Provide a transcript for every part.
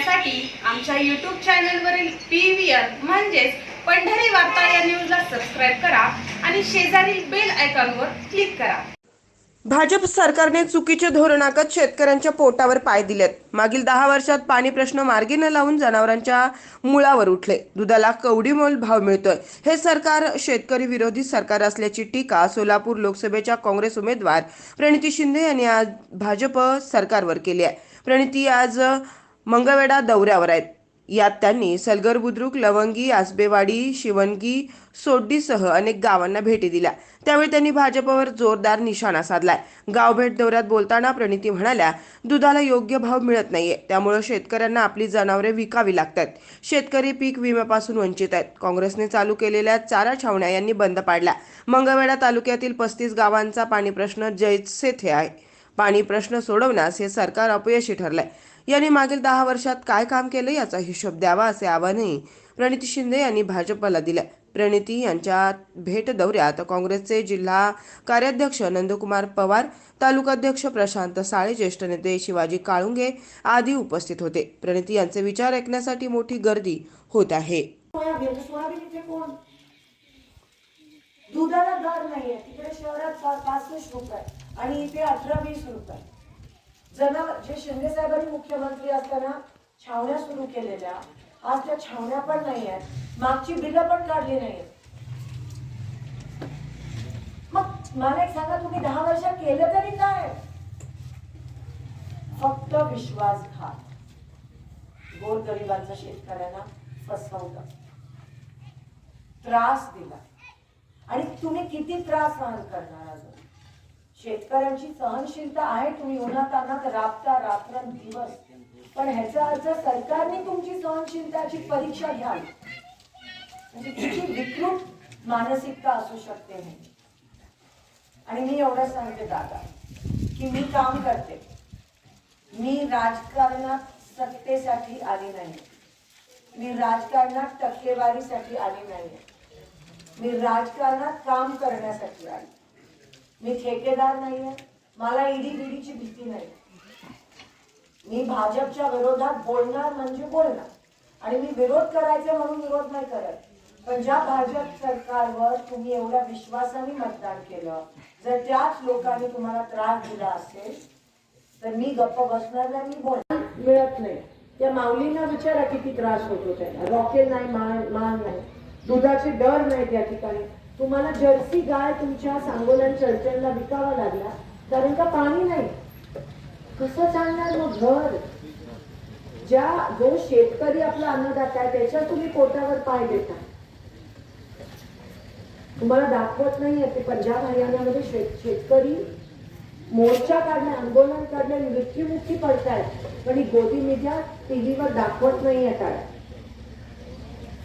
पाहण्यासाठी आमच्या यूट्यूब चॅनलवरील पी व्ही आर म्हणजेच पंढरी वार्ता या न्यूजला सबस्क्राईब करा आणि शेजारील बेल आयकॉनवर क्लिक करा. भाजप सरकारने चुकीचे धोरण शेतकऱ्यांच्या पोटावर पाय दिलेत. मागील दहा वर्षात पाणी प्रश्न मार्गी न लावून जनावरांच्या मुळावर उठले. दुधाला कवडीमोल भाव मिळतोय. हे सरकार शेतकरी विरोधी सरकार असल्याची टीका सोलापूर लोकसभेच्या काँग्रेस उमेदवार प्रणिती शिंदे यांनी आज भाजप सरकारवर केली आहे. प्रणिती आज मंगळवेढा दौऱ्यावर आहेत. यात त्यांनी सलगर बुद्रुक लवंगी आसबेवाडी शिवणगी सोड्डीसह अनेक गावांना भेटी दिल्या. त्यावेळी त्यांनी भाजपवर जोरदार निशाणा साधलाय. गाव भेट दौऱ्यात बोलताना प्रणिती म्हणाल्या दुधाला योग्य भाव मिळत नाहीये. त्यामुळे शेतकऱ्यांना आपली जनावरे विकावी लागतात. शेतकरी पीक विम्यापासून वंचित आहेत. काँग्रेसने चालू केलेल्या चारा छावण्या यांनी बंद पाडल्या. मंगळवेढा तालुक्यातील पस्तीस गावांचा पाणी प्रश्न जैसे थे आहे. पाणी प्रश्न सोडवण्यास हे सरकार अपयशी ठरलंय. यांनी मागील दहा वर्षात काय काम केलं याचा हिशोब द्यावा असे आवाहनही प्रणिती शिंदे यांनी भाजपला दिले. प्रणिती यांच्या भेट दौऱ्यात काँग्रेसचे जिल्हा कार्याध्यक्ष नंदकुमार पवार तालुकाध्यक्ष प्रशांत साळे ज्येष्ठ नेते शिवाजी काळुंगे आदी उपस्थित होते. प्रणिती यांचे विचार ऐकण्यासाठी मोठी गर्दी होत आहे. दुधाला दर नाहीये. तिकडे शहरात पासष्ट रुपये आणि इथे अठरा वीस रुपये. जनावर जे शिंदे साहेबांनी मुख्यमंत्री असताना छावण्या सुरू केलेल्या आज त्या छावण्या पण नाही आहेत. मागची बिलं पण काढली आहेत मग मला एक सांगा तुम्ही दहा वर्ष केलं तरी काय? फक्त विश्वासघात गोरगरिबांचा शेतकऱ्यांना फसवलं. त्रास दिला. आणि तुम्ही किती त्रास सहन करणार अजून? शेतकऱ्यांची सहनशीलता आहे तुम्ही उन्हातानात राबता रात्रन दिवस पण ह्याचा अर्थ सरकारने तुमची सहनशीलताची परीक्षा घ्यावी म्हणजे तुमची विकृत मानसिकता असू शकते. नाही आणि मी एवढं सांगते दादा की मी काम करते. मी राजकारणात सत्तेसाठी आली नाही मी राजकारणात टक्केवारीसाठी आली नाही मी राजकारणात काम करण्यासाठी आली. मी ठेकेदार नाहीये. मला इडी बिडीची भीती नाही. मी भाजपच्या विरोधात बोलणार म्हणजे बोलणार. आणि मी विरोध करायचा म्हणून विरोध नाही करत. पण ज्या भाजप सरकारवर तुम्ही एवढ्या विश्वासाने मतदान केलं जर त्याच लोकांनी तुम्हाला त्रास दिला असेल तर मी गप्प बसणार नाही मी बोल मिळत नाही. त्या माऊलींना विचारा किती त्रास होतो त्याला रॉकेल नाही मान मान नाही. दुधाचे दर नाही त्या ठिकाणी. तुम्हाला जर्सी गाय तुमच्या सांगोलन चर्चलला विकावा लागला. कारण का पाणी नाही? कसं चालणार मग घर? ज्या जो शेतकरी आपला अन्नदाता आहे त्याच्या तुम्ही पोटावर पाय देता. तुम्हाला दाखवत नाहीये ते पंजाब हरियाणामध्ये शेत शेतकरी मोर्चा काढणे आंदोलन करणे मृत्यूमुखी पडतायत. पण ही गोदी मीडिया टीव्हीवर दाखवत नाहीये आहे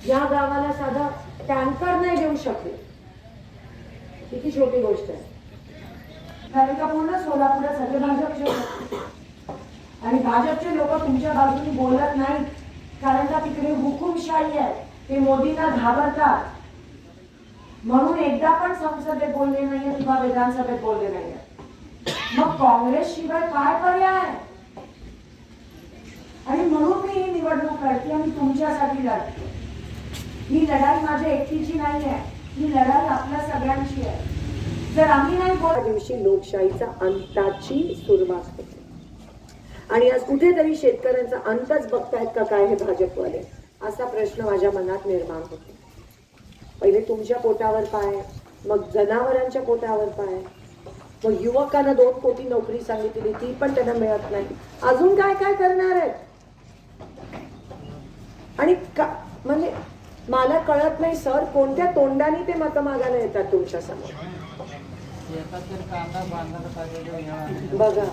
या गावाला साधा टँकर नाही देऊ शकले. किती छोटी गोष्ट आहे. कारण का पूर्ण सोलापुरात सगळे भाजपचे आणि भाजपचे लोक तुमच्या बाजूने बोलत नाहीत. कारण का तिकडे हुकुमशाही आहे. ते मोदींना घाबरतात. म्हणून एकदा पण संसदेत बोलले नाहीये किंवा विधानसभेत बोलले नाहीये. मग काँग्रेस शिवाय काय पर्याय आणि म्हणून मी ही निवडणूक लढते आणि तुमच्यासाठी लढते. ही लढाई माझ्या एकटीची नाही आहे ही लढाई आपल्या सगळ्यांची आहे. जर आम्ही नाही बोल दिवशी लोकशाहीचा अंताची सुरुवात होते. आणि आज कुठेतरी शेतकऱ्यांचा अंतच बघतायत का काय हे भाजपवाले? असा प्रश्न माझ्या मनात निर्माण होतो. पहिले तुमच्या पोटावर पाय मग जनावरांच्या पोटावर पाय. मग युवकांना दोन कोटी नोकरी सांगितली ती पण त्यांना मिळत नाही. अजून काय काय करणार आहेत? आणि का म्हणजे मला कळत नाही सर कोणत्या तोंडाने ते मतं मागायला येतात तुमच्यासमोर बघा.